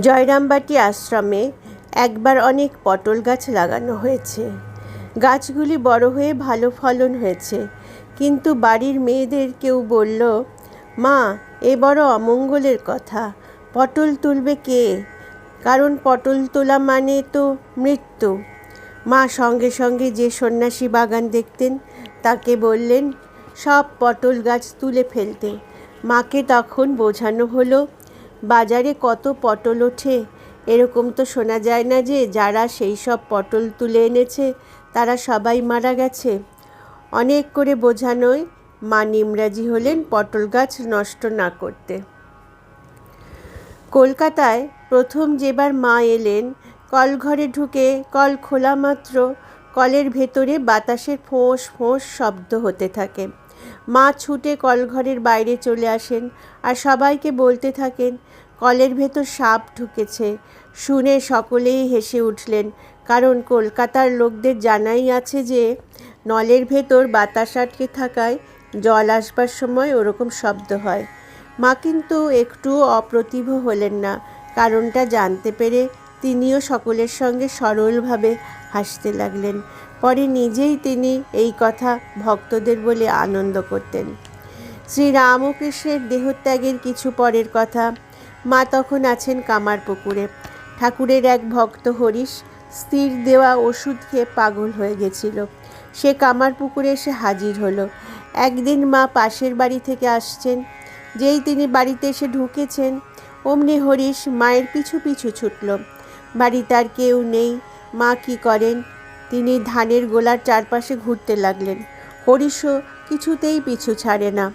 জয়রামবাটি আশ্রমে একবার অনেক পটল গাছ লাগানো হয়েছে। গাছগুলি বড় হয়ে ভালো ফলন হয়েছে। কিন্তু বাড়ির মেয়েদের কেউ বলল, মা, এ বড় অমঙ্গলের কথা। পটল তুলবে কে? কারণ পটল তোলা মানে তো মৃত্যু। মা সঙ্গে সঙ্গে যে সন্ন্যাসী বাগান দেখতেন, তাকে বললেন, সব পটল গাছ তুলে ফেলতে। মাকে তখন বোঝানো হলো বাজারে কত পটল ওঠে? এরকম তো শোনা যায় না যে যারা সেই সব পটল তুলে এনেছে, তারা সবাই মারা গেছে। অনেক করে বোঝানোয় মা নিমরাজি হলেন পটল গাছ নষ্ট না করতে। কলকাতায় প্রথম যেবার মা এলেন, কলঘরে ঢুকে কল খোলা মাত্র, কলের ভেতরে বাতাসের ফোঁস ফোঁস শব্দ হতে থাকে। মা ছুটে কলঘরের বাইরে চলে আসেন আর সবাইকে বলতে থাকেন, কলের ভেতর সাপ ঢুকেছে। শুনে সকলেই হেসে উঠলেন, কারণ কলকাতার লোকদের জানাই আছে যে, নলের ভেতর বাতাস আটকে থাকায় জল আসবার সময় ওরকম শব্দ হয়। মা কিন্তু একটু অপ্রতিভ হলেন না, কারণটা জানতে পেরে তিনিও সকলের সঙ্গে সরলভাবে হাসতে লাগলেন। পরে নিজেই তিনি এই কথা ভক্তদের বলে আনন্দ করতেন। শ্রী রামকৃষ্ণের দেহত্যাগের কিছু পরের কথা, মা তখন আছেন কামারপুকুরে। ঠাকুরের এক ভক্ত হরিশ স্থির দেওয়া ওষুধ খেয়ে পাগল হয়ে গেছিল। সে কামার পুকুরে এসে হাজির হলো। একদিন মা পাশের বাড়ি থেকে আসছেন। যেই তিনি বাড়িতে এসে ঢুকেছেন, অমনি হরিশ মায়ের পিছু পিছু ছুটল। বাড়িতে আর কেউ নেই, মা কি করেন? তিনি ধানের গোলার চারপাশে ঘুরতে লাগলেন। হরিশও কিছুতেই পিছু ছাড়ে না।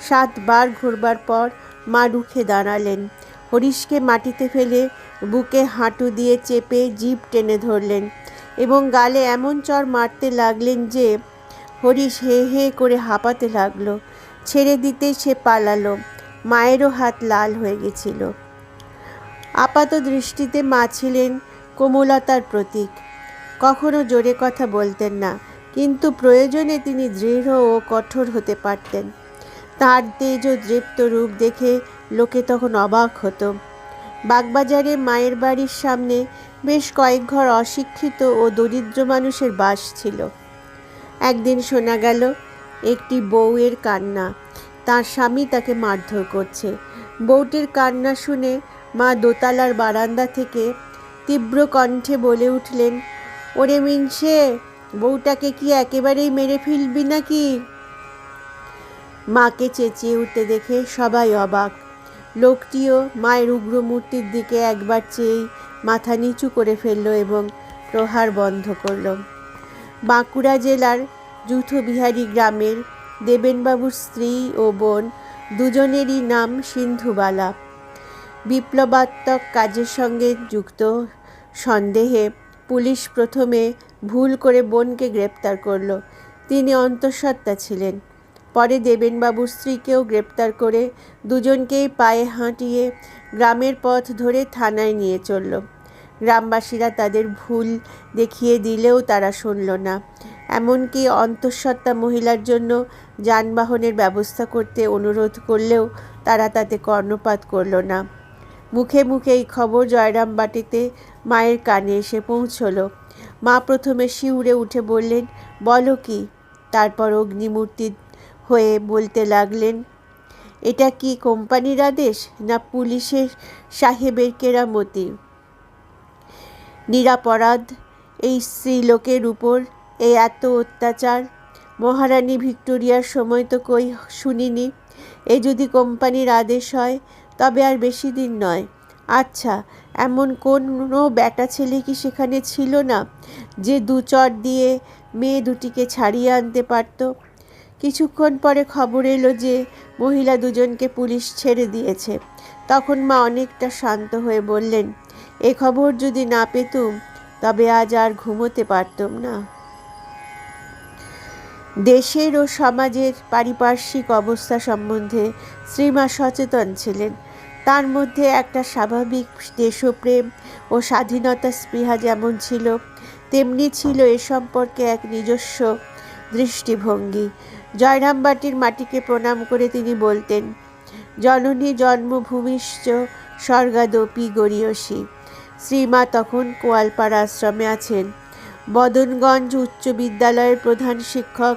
সাতবার ঘুরবার পর মা রুখে দাঁড়ালেন। হরিশকে মাটিতে ফেলে বুকে হাঁটু দিয়ে চেপে জিভ টেনে ধরলেন এবং গালে এমন চর মারতে লাগলেন যে হরিশ হে হে করে হাঁপাতে লাগল। ছেড়ে দিতে সে পালালো। মায়েরও হাত লাল হয়ে গেছিল। আপাত দৃষ্টিতে মা ছিলেন কোমলতার প্রতীক। কখনো জোরে কথা বলতেন না, কিন্তু প্রয়োজনে তিনি দৃঢ় ও কঠোর হতে পারতেন। তার তেজ ও দৃপ্ত রূপ দেখে লোকে তখন অবাক হতো। বাগবাজারে মায়ের বাড়ির সামনে বেশ কয়েক ঘর অশিক্ষিত ও দরিদ্র মানুষের বাস ছিল। একদিন শোনা গেল, একটি বউয়ের কান্না। তার স্বামী তাকে মারধর করছে। বউটির কান্না শুনে মা দোতালার বারান্দা থেকে তীব্র কণ্ঠে বলে উঠলেন ওরে মিনসে বউটাকে কি একেবারেই মেরে ফেলবি নাকি? মাকে চেঁচিয়ে উঠতে দেখে সবাই অবাক। লোকটিও মায়ের উগ্র মূর্তির দিকে একবার চেয়েই মাথা নিচু করে ফেলল এবং প্রহার বন্ধ করল। বাঁকুড়া জেলার যূথবিহারী গ্রামের দেবেনবাবুর স্ত্রী ও বোন দুজনেরই নাম সিন্ধুবালা। বিপ্লবাত্মক কাজের সঙ্গে যুক্ত, সন্দেহে পুলিশ প্রথমে ভুল করে বোনকে গ্রেপ্তার করল। তিনি অন্তঃসত্ত্বা ছিলেন। পরে দেবেনবাবুর স্ত্রীকেও গ্রেপ্তার করে দুজনকেই পায়ে হাঁটিয়ে গ্রামের পথ ধরে থানায় নিয়ে চলল। গ্রামবাসীরা তাদের ভুল দেখিয়ে দিলেও তারা শুনল না। এমনকি অন্তঃসত্ত্বা মহিলার জন্য যানবাহনের ব্যবস্থা করতে অনুরোধ করলেও তারা তাতে কর্ণপাত করল না। মুখে মুখে এই খবর জয়রামবাটিতে মায়ের কানে এসে পৌঁছল। মা প্রথমে শিউরে উঠে বললেন, বলো কি? তারপর অগ্নিমূর্তি হয়ে বলতে লাগলেন, এটা কি কোম্পানির আদেশ না পুলিশের সাহেবের কেরামতি? নিরাপরাধ এই স্ত্রীলোকের উপর এই এত অত্যাচার? মহারানী ভিক্টোরিয়ার সময় তো কই শুনিনি। এ যদি কোম্পানির আদেশ হয় তবে আর বেশি দিন নয়। আচ্ছা এমন কোনো ব্যাটা ছেলে কি সেখানে ছিল না যে দু চট দিয়ে মেয়ে দুটিকে ছাড়িয়ে আনতে পারত? কিছুক্ষণ পরে খবর এলো যে মহিলা দুজনকে পুলিশ ছেড়ে দিয়েছে। তখন মা অনেকটা শান্ত হয়ে বললেন, এ খবর যদি না পেতুম, তবে আজ আর ঘুমোতে পারতুম না। দেশের ও সমাজের পারিপার্শ্বিক অবস্থা সম্বন্ধে শ্রীমা সচেতন ছিলেন। তার মধ্যে একটা স্বাভাবিক দেশপ্রেম ও স্বাধীনতা স্পৃহা যেমন ছিল, তেমনি ছিল এ সম্পর্কে এক নিজস্ব দৃষ্টিভঙ্গি। জয়রামবাটির মাটিকে প্রণাম করে তিনি বলতেন, জননী জন্মভূমিশ্চ স্বর্গাদপি গরীয়সী শ্রীমা তখন কোয়ালপাড়া আশ্রমে আছেন। বদনগঞ্জ উচ্চ বিদ্যালয়ের প্রধান শিক্ষক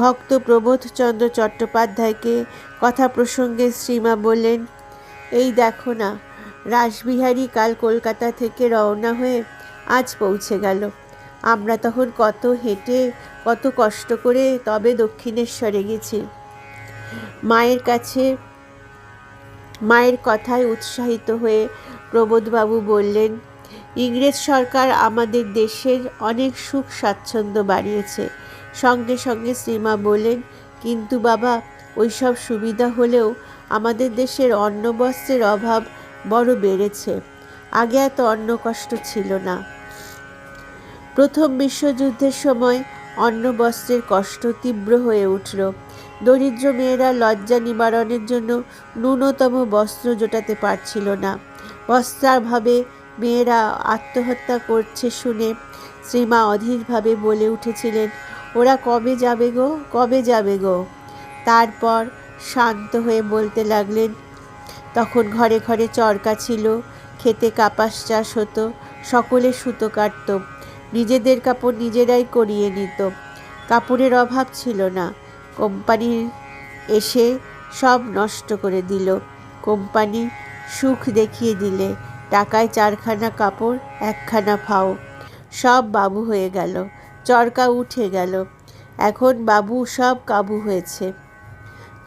ভক্ত প্রবোধচন্দ্র চট্টোপাধ্যায়কে কথা প্রসঙ্গে শ্রীমা বললেন এই দেখো না, রাসবিহারী কাল কলকাতা থেকে রওনা হয়ে আজ পৌঁছে গেল। আমরা তখন কত হেঁটে, কত কষ্ট করে তবে দক্ষিণেশ্বরে গেছি। মায়ের কাছে, মায়ের কথায় উৎসাহিত হয়ে প্রবোধবাবু বললেন, ইংরেজ সরকার আমাদের দেশের অনেক সুখ স্বাচ্ছন্দ্য বাড়িয়েছে। সঙ্গে সঙ্গে শ্রীমা বললেন, কিন্তু বাবা, ওইসব সুবিধা হলেও আমাদের দেশের অন্ন বস্ত্রের অভাব বড় বেড়েছে। আগে এত অন্ন কষ্ট ছিল না। প্রথম বিশ্বযুদ্ধের সময় অন্ন বস্ত্রের কষ্ট তীব্র হয়ে উঠল। দরিদ্র মেয়েরা লজ্জা নিবারণের জন্য ন্যূনতম বস্ত্র জোটাতে পারছিল না। বস্ত্রাভাবে মেয়েরা আত্মহত্যা করছে শুনে শ্রীমা অধীরভাবে বলে উঠেছিলেন, ওরা কবে যাবে গো? কবে যাবে গো? তারপর শান্ত হয়ে বলতে লাগলেন, তখন ঘরে ঘরে চরকা ছিল, খেতে কাপাস চাষ হতো, সকলে সুতো কাটত, নিজেদের কাপড় নিজেরাই করিয়ে নিত। কাপড়ের অভাব ছিল না, কোম্পানি এসে সব নষ্ট করে দিল। কোম্পানি সুখ দেখিয়ে দিলে, টাকায় চারখানা কাপড়, একখানা ফাও, সব বাবু হয়ে গেল, চরকা উঠে গেল। এখন বাবু সব কাবু হয়েছে।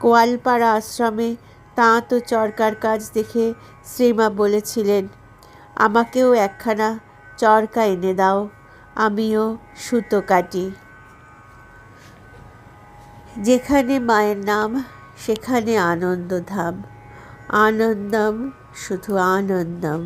কোয়ালপাড়া আশ্রমে তাঁত ও চরকার কাজ দেখে শ্রীমা বলেছিলেন, আমাকেও একখানা চরকা এনে দাও, আমিও সুতো কাটি। যেখানে মায়ের নাম, সেখানে আনন্দধাম। আনন্দম, শুধু আনন্দম।